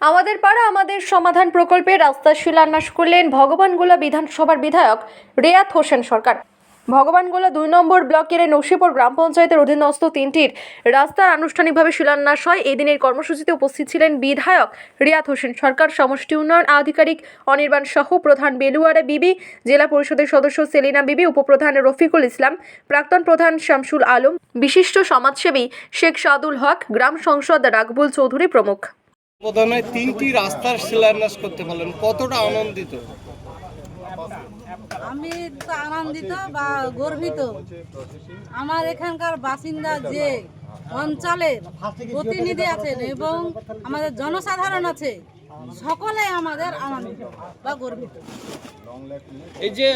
আমাদের পাড়া, আমাদের সমাধান প্রকল্পে রাস্তা শিলান্যাস করলেন ভগবানগোলা বিধানসভার বিধায়ক রেয়াত হোসেন সরকার। ভগবানগোলা দুই নম্বর ব্লকের নসিপুর গ্রাম পঞ্চায়েতের অধীনস্থ তিনটির রাস্তার আনুষ্ঠানিকভাবে শিলান্যাস হয়। এদিনের কর্মসূচিতে উপস্থিত ছিলেন বিধায়ক রিয়াত হোসেন সরকার, সমষ্টি উন্নয়ন আধিকারিক অনির্বাণ সহ, প্রধান বেলুয়ারা বিবি, জেলা পরিষদের সদস্য সেলিনা বিবি, উপপ্রধান রফিকুল ইসলাম, প্রাক্তন প্রধান শামসুল আলম, বিশিষ্ট সমাজসেবী শেখ সাদুল হক, গ্রাম সংসদ রাকবুল চৌধুরী প্রমুখ। প্রধানে তিনটি রাস্তার শিলান্যাস করতে পারলেন। কতটা আনন্দিত? আমি তো আনন্দিত বা গর্বিত। আমার এখানকার বাসিন্দা যে অঞ্চলের প্রতিনিধি আছেন এবং আমাদের জনসাধারণ আছে সকলে আমাদের আনন্দিত বা গর্বিত। এই যে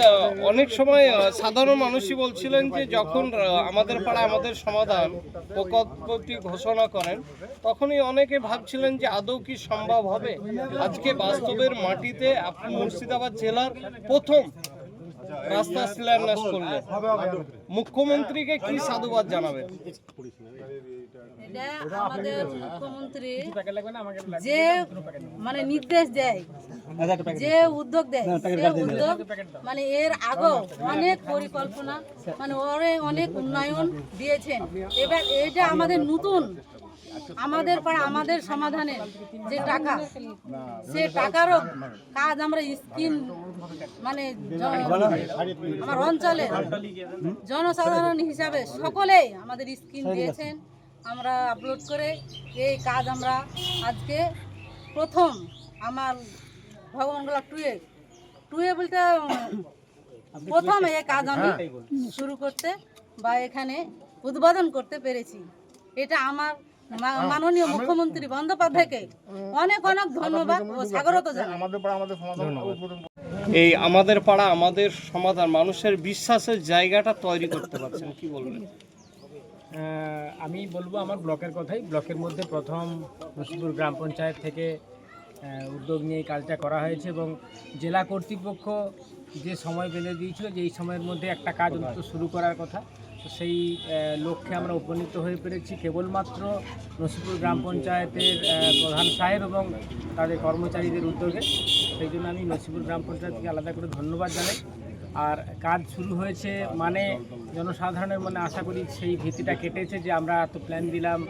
অনেক সময় সাধারণ মানুষই বলছিলেন যে যখন আমাদের পাড়া আমাদের সমাধান প্রকল্পটি ঘোষণা করেন, তখনই অনেকে ভাবছিলেন যে আদৌ কি সম্ভব হবে? আজকে বাস্তবের মাটিতে আপনি মুর্শিদাবাদ জেলার প্রথম রাস্তা শিলান্যাস করলেন। মুখ্যমন্ত্রীকে কি সাধুবাদ জানাবেন? এটা আমাদের মুখ্যমন্ত্রী যে মানে নির্দেশ দেয় যে উদ্যোগ দেয় সে উদ্যোগ মানে এর আগেও অনেক পরিকল্পনা মানে অনেক অনেক উন্নয়ন দিয়েছেন। এবার এটা আমাদের নতুন আমাদের পাড়া আমাদের সমাধানের যে টাকা সে টাকারও কাজ আমরা স্কিম মানে আমার অঞ্চলে জনসাধারণ হিসাবে সকলেই আমাদের স্কিম দিয়েছেন। আমরা আপলোড করে এই কাজ আমরা আজকে প্রথম আমার ভগবানগোলা টুয়ে টুয়ে বলতে প্রথম এই কাজ আমি শুরু করতে বা এখানে উদ্বোধন করতে পেরেছি। এটা আমার মা- মাননীয় মুখ্যমন্ত্রী বন্দ্যোপাধ্যায়কে অনেক অনেক ধন্যবাদ ও স্বাগত জানাই। এই আমাদের পাড়া আমাদের সমাধান মানুষের বিশ্বাসের জায়গাটা তৈরি করতে পারছেন কি বলবেন? আমি বলব আমার ব্লকের কথাই। ব্লকের মধ্যে প্রথম নসিপুর গ্রাম পঞ্চায়েত থেকে উদ্যোগ নিয়ে কাজটা করা হয়েছে এবং জেলা কর্তৃপক্ষ যে সময় বেঁধে দিয়েছিল, যে এই সময়ের মধ্যে একটা কাজ অন্তত শুরু করার কথা, তো সেই লক্ষ্যে আমরা উপনীত হয়ে পেরেছি। কেবলমাত্র নসিপুর গ্রাম পঞ্চায়েতের প্রধান সাহেব এবং তাদের কর্মচারীদের উদ্যোগে। সেই জন্য আমি নসিপুর গ্রাম পঞ্চায়েতকে আলাদা করে ধন্যবাদ জানাই। আর কাজ শুরু হয়েছে মানে জনসাধারণের মনে আশা করি সেই ভীতিটা কেটেছে যে আমরা এত প্ল্যান দিলাম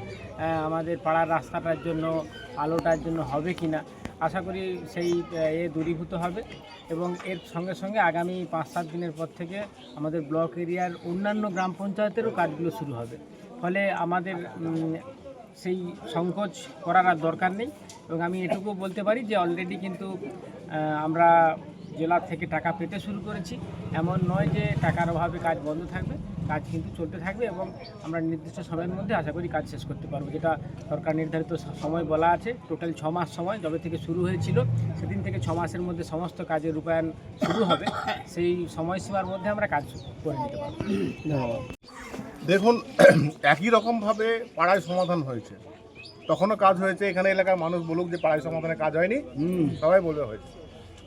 আমাদের পাড়ার রাস্তাটার জন্য, আলোটার জন্য হবে কি না আশা করি সেই এ দূরীভূত হবে এবং এর সঙ্গে সঙ্গে আগামী পাঁচ সাত দিনের পর থেকে আমাদের ব্লক এরিয়ার অন্যান্য গ্রাম পঞ্চায়েতেরও কাজগুলো শুরু হবে। ফলে আমাদের সেই সংকোচ করার আর দরকার নেই এবং আমি এটুকু বলতে পারি যে অলরেডি কিন্তু আমরা জেলা থেকে টাকা পেতে শুরু করেছি। এমন নয় যে টাকার অভাবে কাজ বন্ধ থাকবে কাজ কিন্তু চলতে থাকবে এবং আমরা নির্দিষ্ট সময়ের মধ্যে আশা করি কাজ শেষ করতে পারব। যেটা সরকার নির্ধারিত সময় বলা আছে টোটাল ছ মাস সময় যবে থেকে শুরু হয়েছিল সেদিন থেকে ছ মাসের মধ্যে সমস্ত কাজের রূপায়ণ শুরু হবে সেই সময়সীমার মধ্যে আমরা কাজ করে নিতে পারব। দেখুন একই রকমভাবে পাড়ায় সমাধান হয়েছে। তখনও কাজ হয়েছে এখানে এলাকার মানুষ বলুক যে পাড়ায় সমাধানে কাজ হয়নি সবাই বলবে হয়েছে।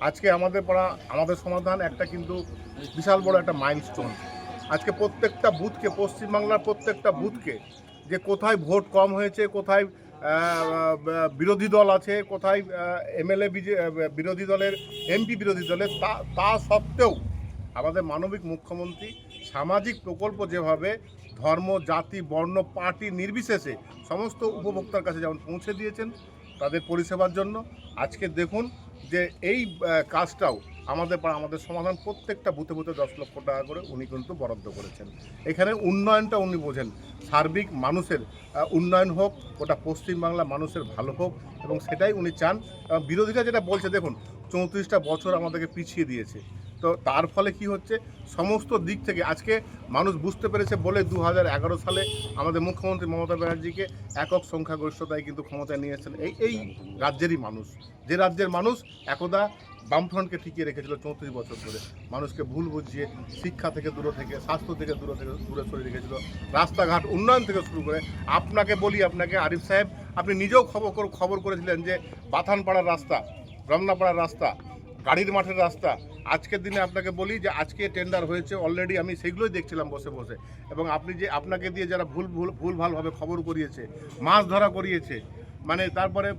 আজকে আমাদের পাড়া, আমাদের সমাধান একটা কিন্তু বিশাল বড় একটা মাইলস্টোন আজকে প্রত্যেকটা বুথকে, পশ্চিমবাংলার প্রত্যেকটা বুথকে যে কোথায় ভোট কম হয়েছে, কোথায় বিরোধী দল আছে, কোথায় এমএলএ বিরোধী দলের এমপি বিরোধী দলের, তা তা সত্ত্বেও আমাদের মানবিক মুখ্যমন্ত্রী সামাজিক প্রকল্প যেভাবে ধর্ম, জাতি, বর্ণ, পার্টি নির্বিশেষে সমস্ত উপভোক্তার কাছে যেমন পৌঁছে দিয়েছেন, তাদের পরিষেবার জন্য আজকে দেখুন যে এই কাজটাও আমাদের পাড়া, আমাদের সমাধান প্রত্যেকটা বুথে বুথে দশ লক্ষ টাকা করে উনি কিন্তু বরাদ্দ করেছেন। এখানে উন্নয়নটা উনি বোঝেন। সার্বিক মানুষের উন্নয়ন হোক ওটা পশ্চিমবাংলা মানুষের ভালো হোক এবং সেটাই উনি চান। বিরোধীরা যেটা বলছে, দেখুন, চৌত্রিশটা বছর আমাদেরকে পিছিয়ে দিয়েছে। তো তার ফলে কি হচ্ছে? সমস্ত দিক থেকে আজকে মানুষ বুঝতে পেরেছে বলে দু হাজার এগারো সালে আমাদের মুখ্যমন্ত্রী মমতা ব্যানার্জিকে একক সংখ্যাগরিষ্ঠতায় কিন্তু ক্ষমতায় নিয়েছেন এই এই রাজ্যেরই মানুষ। যে রাজ্যের মানুষ একদা বামফ্রন্টকে টিকিয়ে রেখেছিল চৌত্রিশ বছর ধরে। মানুষকে ভুল বুঝিয়ে শিক্ষা থেকে দূরে থেকে, স্বাস্থ্য থেকে দূরে থেকে, দূরে সরিয়ে রেখেছিল। রাস্তাঘাট উন্নয়ন থেকে শুরু করে আপনাকে বলি, আপনাকে আরিফ সাহেব, আপনি নিজেও খবর খবর করেছিলেন যে বাথানপাড়ার রাস্তা, রমনাপাড়ার রাস্তা গাড়ির মাঠের রাস্তা। আজকের দিনে আপনাকে বলি যে, আজকে টেন্ডার হয়েছে অলরেডি আমি সেগুলোই দেখছিলাম বসে বসে। এবং আপনি যে, আপনাকে দিয়ে যারা ভুল ভুল ভুল ভালভাবে খবর করিয়েছে, মাছ ধরা করিয়েছে মানে তারপরে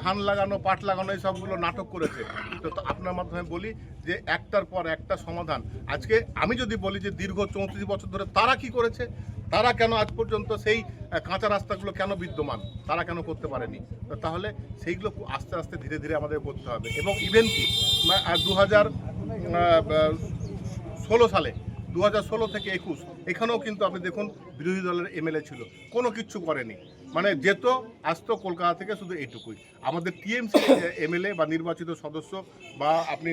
ধান লাগানো, পাট লাগানো, এই সবগুলো নাটক করেছে। তো আপনার মাধ্যমে বলি যে, একটার পর একটা সমাধান। আজকে আমি যদি বলি যে, দীর্ঘ চৌত্রিশ বছর ধরে তারা কি করেছে? তারা কেন আজ পর্যন্ত সেই কাঁচা রাস্তাগুলো কেন বিদ্যমান? তারা কেন করতে পারেনি? তাহলে সেইগুলো আস্তে আস্তে ধীরে ধীরে আমাদের করতে হবে। এবং ইভেন কি দু হাজার ষোলো সালে দু ষোলো থেকে একুশ, এখানেও কিন্তু আপনি দেখুন বিরোধী দলের এমএলএ ছিল। কোনো কিচ্ছু করেনি। মানে যেত, আসতো কলকাতা থেকে শুধু এইটুকুই। আমাদের টিএমসি এমএলএ বা নির্বাচিত সদস্য বা আপনি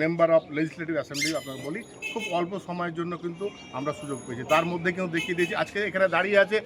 মেম্বার অফ লেজিসলেটিভ অ্যাসেম্বলি আপনাকে বলি, খুব অল্প সময়ের জন্য কিন্তু আমরা সুযোগ পেয়েছি। তার মধ্যে কিন্তু দেখিয়ে দিয়েছি। আজকে এখানে দাঁড়িয়ে আছে